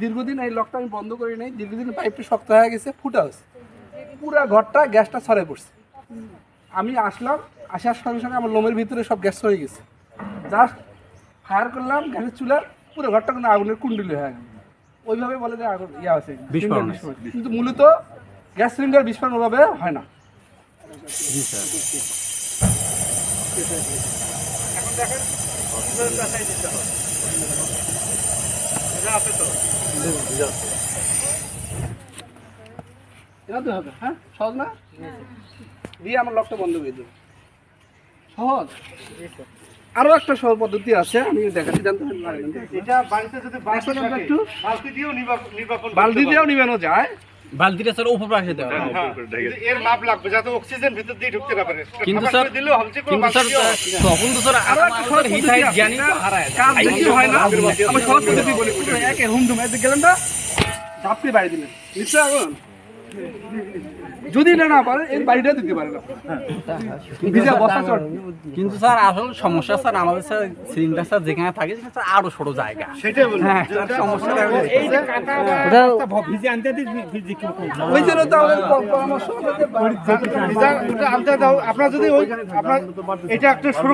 দীর্ঘদিন এই লকটা আমি বন্ধ করি নাই দীর্ঘদিন পাইপটা শক্ত হয়ে গেছে ফুটা হয়েছে। পুরা ঘরটা গ্যাসটা ছড়ে পড়ছে। আমি আসলাম আসার সঙ্গে সঙ্গে আমার লোমের ভিতরে সব গ্যাস হয়ে গেছে। জাস্ট ফায়ার করলাম গ্যাসের চুলার পুরো ঘরটা কোনো আগুনের কুণ্ডলি হয়ে গেল। ওইভাবে বলে যে আগুন ইয়া আছে। কিন্তু মূলত গ্যাস সিলিন্ডার বিস্ফোরণ ওভাবে হয় না। এখন দেখেন এটা তো। হবে হ্যাঁ? সহজ না? দিয়ে আমার লকটা বন্ধ করে দেবো সহজ? আরও একটা সহজ পদ্ধতি আছে আমি দেখাচ্ছি জানতে পারি এটা বাড়িতে যদি বালতি। দিয়েও নিবানো যায়। বালতিটা স্যার উপর রাখে দেওয়া। হ্যাঁ, এর মাপ লাগবে যাতে অক্সিজেন ভিতর দিয়ে ঢুকতে না পারে। কিন্তু স্যার দিলে যে কিন্তু স্যার তখন তো স্যার আরও একটা সহজ হিট পদ্ধতি হাইট আছে। তো হারায় কাজ বেশি হয় না। আমি সহজ পদ্ধতি বলি। একে হুমধুম এদিকে গেলেন না। ঝাপটি বাড়ি দিলেন। নিশ্চয় আগুন? যদি না না পারে এর বাড়িটা দিতে পারে না। ভিজা বস্তা চট। কিন্তু স্যার আসল সমস্যা স্যার আমাদের স্যার সিলিন্ডার স্যার যেখানে থাকে সেখানে স্যার আরও ছোট জায়গা। সেটাই বলি হ্যাঁ, সমস্যা আমরা দেখা এই যে কাটা ওই জন্য তো আমাদের পরামর্শ হলো যে বাড়ি- ভিজা- ওটা আনতে দাও। আপনার যদি ওই আপনার এটা একটা